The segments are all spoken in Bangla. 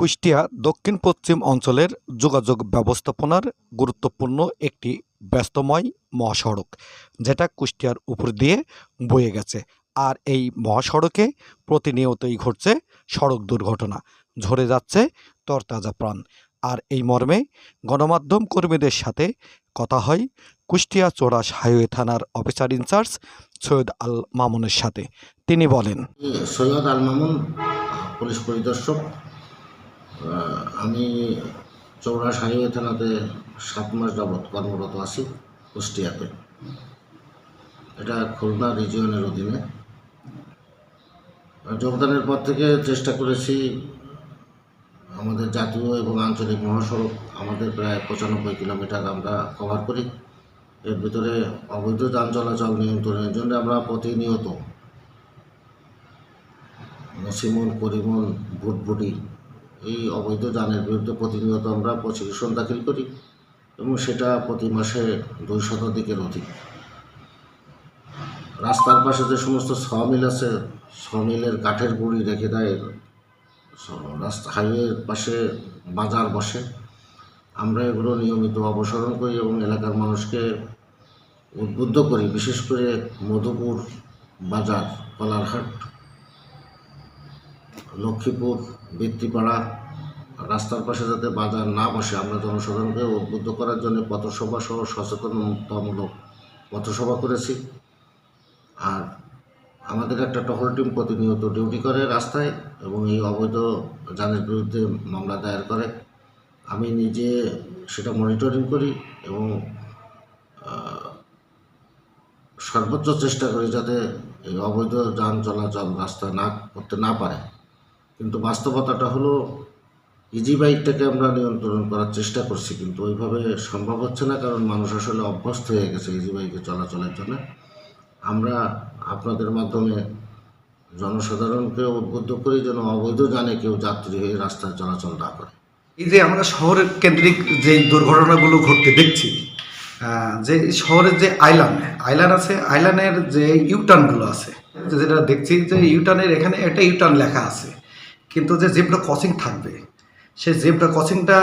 কুষ্টিয়া দক্ষিণ পশ্চিম অঞ্চলের যোগাযোগ ব্যবস্থাপনার গুরুত্বপূর্ণ একটি ব্যস্তময় মহাসড়ক, যেটা কুষ্টিয়ার উপর দিয়ে বয়ে গেছে। আর এই মহাসড়কে প্রতিনিয়তই ঘটছে সড়ক দুর্ঘটনা, ঝরে যাচ্ছে তরতাজা প্রাণ। আর এই মর্মে গণমাধ্যম কর্মীদের সাথে কথা হয় কুষ্টিয়া চোরাস হাইওয়ে থানার officer in charge Syed Al মামুনের সাথে। তিনি বলেন, সৈয়দ আল মামুন, পুলিশ পরিদর্শক আমি চৌরাশ হাইওয়ে থানাতে সাত মাস যাবৎ কর্মরত আছি কুষ্টিয়াতে। এটা খুলনা রিজিয়নের অধীনে। যোগদানের পর থেকে চেষ্টা করেছি আমাদের জাতীয় এবং আঞ্চলিক মহাসড়ক আমাদের প্রায় পঁচানব্বই কিলোমিটার আমরা কভার করি। এর ভিতরে অবৈধ যান চলাচল নিয়ন্ত্রণের জন্য আমরা প্রতিনিয়ত নসিমন করিমন ভুটভুটি এই অবৈধ যানের বিরুদ্ধে প্রতিনিয়ত আমরা প্রসিকিউশন দাখিল করি এবং সেটা প্রতি মাসে দুই শতাধিকের অধিক। রাস্তার পাশে যে সমস্ত সমিল আছে সমিলের কাঠের গুঁড়ি রেখে দেয় রাস্তা, হাইওয়ের পাশে বাজার বসে। আমরা এগুলো নিয়মিত অপসারণ করি এবং এলাকার মানুষকে উদ্বুদ্ধ করি, বিশেষ করে মধুপুর বাজার, কলারহাট। লক্ষ্মীপুর বৃত্তিপাড়া রাস্তার পাশে যাতে বাজার না বসে, আমরা জনসাধারণকে উদ্বুদ্ধ করার জন্য পথসভা সহ সচেতনতামূলক পথসভা করেছি। আর আমাদের একটা টহল টিম প্রতিনিয়ত ডিউটি করে রাস্তায় এবং এই অবৈধ যানের বিরুদ্ধে মামলা দায়ের করে। আমি নিজে সেটা মনিটরিং করি এবং সর্বোচ্চ চেষ্টা করি যাতে এই অবৈধ যান চলাচল রাস্তা না করতে না পারে। কিন্তু বাস্তবতাটা হলো ইজি বাইকটাকে আমরা নিয়ন্ত্রণ করার চেষ্টা করছি, কিন্তু ওইভাবে সম্ভব হচ্ছে না, কারণ মানুষ আসলে অভ্যস্ত হয়ে গেছে ইজি বাইকে চলাচলের জন্য। আমরা আপনাদের মাধ্যমে জনসাধারণকে উদ্বুদ্ধ করি যেন অবৈধ জানে কেউ যাত্রী হয়ে রাস্তায় চলাচল না করে। এই যে আমরা শহরের কেন্দ্রিক যে দুর্ঘটনাগুলো ঘটতে দেখছি যে শহরের যে আইল্যান্ড আইল্যান্ড আছে, আইল্যান্ডের যে ইউটার্নগুলো আছে, যেটা দেখছি যে ইউটার্নের এখানে একটা ইউটার্ন লেখা আছে। কিন্তু যে জেবটা ক্রসিং থাকবে, সেই জেবটা ক্রসিংটা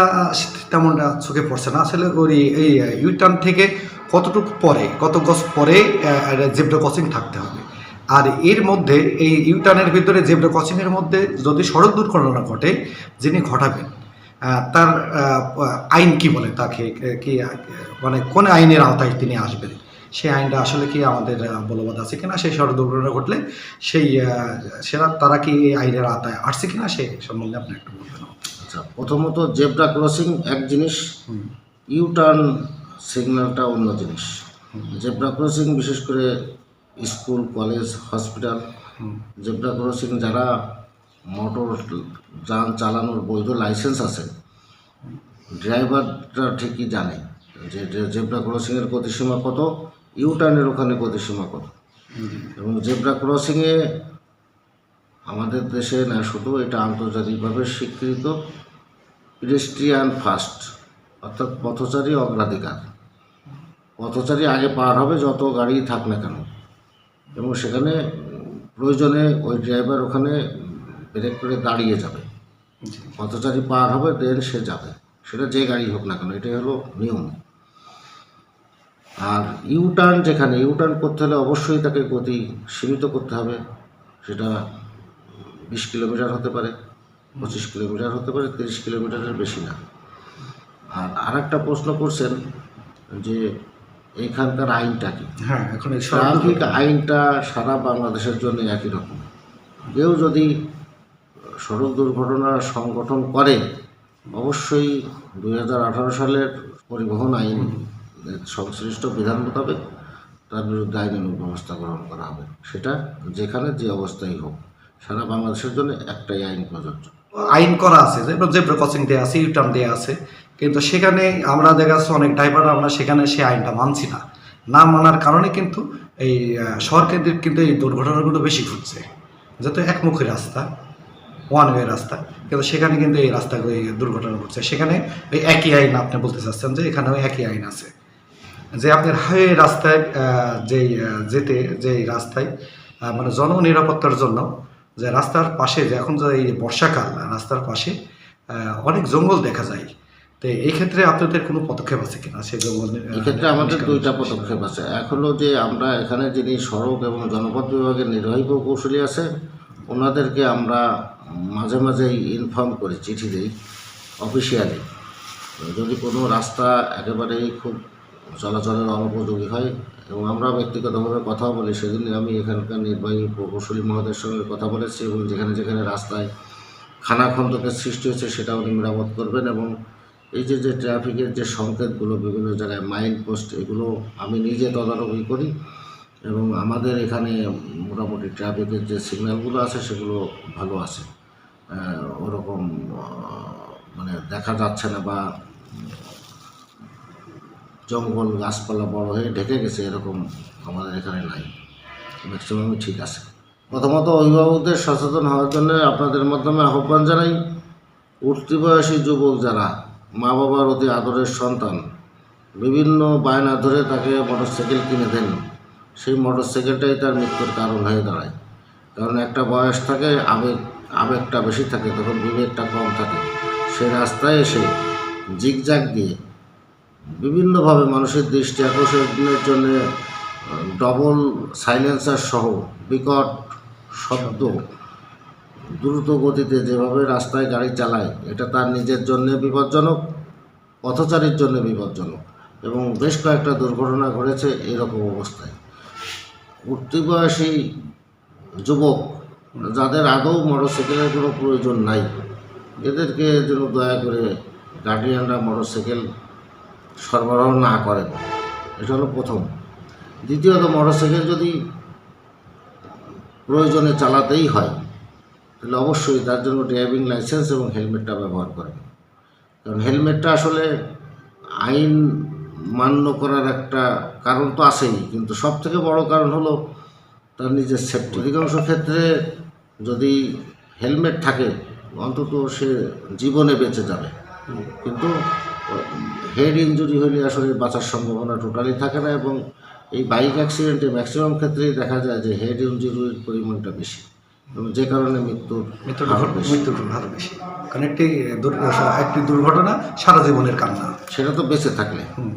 তেমন চোখে পড়ছে না। আসলে ওই এই ইউটার্ন থেকে কতটুকু পরে, কত গজ পরে জেবটা ক্রসিং থাকতে হবে। আর এর মধ্যে, এই ইউটার্নের ভিতরে জেবরা ক্রসিংয়ের মধ্যে যদি সড়ক দুর্ঘটনা ঘটে, যিনি ঘটাবেন তার আইন কি বলে তাকে কি মানে কোন আইনের আওতায় তিনি আসবেন? সেই আইনটা আসলে কি আমাদের বলবৎ আছে কিনা সেই সড়ক দুর্ঘটনা ঘটলে সেই সেরা তারা কি এই আইনের আওতায় আসছে কিনা সেই সম্বন্ধে আপনি একটু বলবেন। আচ্ছা প্রথমত জেব্রা ক্রসিং এক জিনিস ইউ টার্ন সিগন্যালটা অন্য জিনিস। জেব্রা ক্রসিং বিশেষ করে school college hospital zebra crossing যারা মোটর যান চালানোর বৈধ লাইসেন্স আছে ড্রাইভাররা ঠিকই জানে যে যে জেব্রা ক্রসিংয়ের গতিসীমা কত ইউটার্নের ওখানে গতিসীমা কত? এবং জেব্রা ক্রসিংয়ে আমাদের দেশে না শুধু এটা আন্তর্জাতিকভাবে স্বীকৃত পেডেস্ট্রিয়ান ফার্স্ট অর্থাৎ পথচারী অগ্রাধিকার। পথচারী আগে পার হবে যত গাড়ি থাক না কেন। এবং সেখানে প্রয়োজনে ওই ড্রাইভার ওখানে ব্রেক করে দাঁড়িয়ে যাবে। পথচারী পার হবে দেন সে যাবে। সেটা যে গাড়ি হোক না কেন এটাই হলো নিয়ম। আর ইউটার্ন যেখানে ইউটার্ন করতে হলে অবশ্যই তাকে গতি সীমিত করতে হবে। সেটা বিশ কিলোমিটার হতে পারে পঁচিশ কিলোমিটার হতে পারে তিরিশ কিলোমিটারের বেশি না। আর আরেকটা প্রশ্ন করছেন যে এখানকার আইনটা কি? হ্যাঁ এখন এই ট্রাফিক আইনটা সারা বাংলাদেশের জন্য একই রকম। কেউ যদি সড়ক দুর্ঘটনা সংগঠন করে অবশ্যই দু হাজার আঠারো সালের পরিবহন আইন সংশ্লিষ্ট বিধান মোতাবেক তার বিরুদ্ধে আইনানুগ ব্যবস্থা গ্রহণ করা হবে। সেটা যেখানে যে অবস্থায় হোক, সারা বাংলাদেশের জন্য একটাই আইন প্রযোজ্য। আইন করা আছে জেব্রা ক্রসিং দেওয়া আছে ইউটার্ন দেওয়া আছে। কিন্তু সেখানে আমরা দেখা যাচ্ছে অনেক ড্রাইভার আমরা সেখানে সেই আইনটা মানছি না। না মানার কারণে কিন্তু এই কেন্দ্রিক কিন্তু এই দুর্ঘটনাগুলো বেশি ঘটছে। যেহেতু একমুখী রাস্তা ওয়ান ওয়ে রাস্তা, কিন্তু সেখানে কিন্তু এই রাস্তা এই দুর্ঘটনা ঘটছে। সেখানে ওই একই আইন আপনি বলতে চাচ্ছেন যে এখানেও একই আইন আছে। যে আপনার হাইওয়ে রাস্তায় যেই যেতে যেই রাস্তায় মানে জননিরাপত্তার জন্য যে রাস্তার পাশে যে এখন যে এই বর্ষাকাল রাস্তার পাশে অনেক জঙ্গল দেখা যায়। তো এই ক্ষেত্রে আপনাদের কোনো পদক্ষেপ আছে কিনা? সেই জঙ্গল এক্ষেত্রে আমাদের দুইটা পদক্ষেপ আছে। এক হলো যে আমরা এখানে যিনি সড়ক এবং জনপথ বিভাগের নির্বাহী প্রকৌশলী আছে ওনাদেরকে আমরা মাঝে মাঝেই ইনফর্ম করি চিঠি দিই অফিসিয়ালি যদি কোনো রাস্তা একেবারেই খুব চলাচলের অনুপযোগী হয় এবং আমরা ব্যক্তিগতভাবে কথাও বলি সেদিন আমি এখানকার নির্বাহী প্রকৌশলী মহোদয়ের সঙ্গে কথা বলেছি এবং যেখানে যেখানে রাস্তায় খানাখন্দকের সৃষ্টি হচ্ছে সেটা উনি মেরামত করবেন এবং এই যে যে ট্রাফিকের যে সংকেতগুলো বিভিন্ন জায়গায় মাইল পোস্ট এগুলো আমি নিজে তদারকি করি এবং আমাদের এখানে মোটামুটি ট্রাফিকের যে সিগন্যালগুলো আছে সেগুলো ভালো আছে। ওরকম মানে দেখা যাচ্ছে না বা জঙ্গল গাছপালা বড় হয়ে ঢেকে গেছে, এরকম আমাদের এখানে নাই। ম্যাক্সিমামই ঠিক আছে। প্রথমত অভিভাবকদের সচেতন হওয়ার জন্য আপনাদের মাধ্যমে আহ্বান জানাই, উঠতি বয়সী যুবক যারা মা বাবার অতি আদরের সন্তান, বিভিন্ন বায়না ধরে তাকে মোটরসাইকেল কিনে দেন। সেই মোটরসাইকেলটাই তার মৃত্যুর কারণ হয়ে দাঁড়ায়। কারণ একটা বয়স থাকে, আবেগ, আবেগটা বেশি থাকে, তখন বিবেকটা কম থাকে। সে রাস্তায় এসে জিগজাগ দিয়ে বিভিন্নভাবে মানুষের দৃষ্টি আকর্ষণের জন্য ডবল সাইলেন্সার সহ বিকট শব্দ দ্রুত গতিতে যেভাবে রাস্তায় গাড়ি চালায়, এটা তার নিজের জন্য বিপজ্জনক, পথচারীর জন্য বিপজ্জনক এবং বেশ কয়েকটা দুর্ঘটনা ঘটেছে এরকম অবস্থায়। উঠতি বয়সী যুবক, যাদের আদৌ মোটরসাইকেলের কোনো প্রয়োজন নাই, এদেরকে যেন দয়া করে গার্ডিয়ানরা মোটরসাইকেল সরবরাহ না করেন এটা হলো প্রথম। দ্বিতীয়ত মোটরসাইকেল যদি প্রয়োজনে চালাতেই হয়, তাহলে অবশ্যই তার জন্য ড্রাইভিং লাইসেন্স এবং হেলমেটটা ব্যবহার করেন। কারণ হেলমেটটা আসলে আইন মান্য করার একটা কারণ তো আছেই, কিন্তু সব থেকে বড় কারণ হলো তার নিজের সেফটি অধিকাংশ ক্ষেত্রে যদি হেলমেট থাকে, অন্তত সে জীবনে বেঁচে যাবে। কিন্তু হেড ইঞ্জুরি হলে আসলে বাঁচার সম্ভাবনা টোটালি থাকে না এবং এই বাইক অ্যাক্সিডেন্টে ম্যাক্সিমাম ক্ষেত্রেই দেখা যায় যে হেড ইঞ্জুরির পরিমাণটা বেশি এবং যে কারণে মৃত্যুর মৃত্যুর। মৃত্যুর হার বেশি কারণ একটি একটি দুর্ঘটনা সারা জীবনের কান্না সেটা তো বেঁচে থাকলে হুম।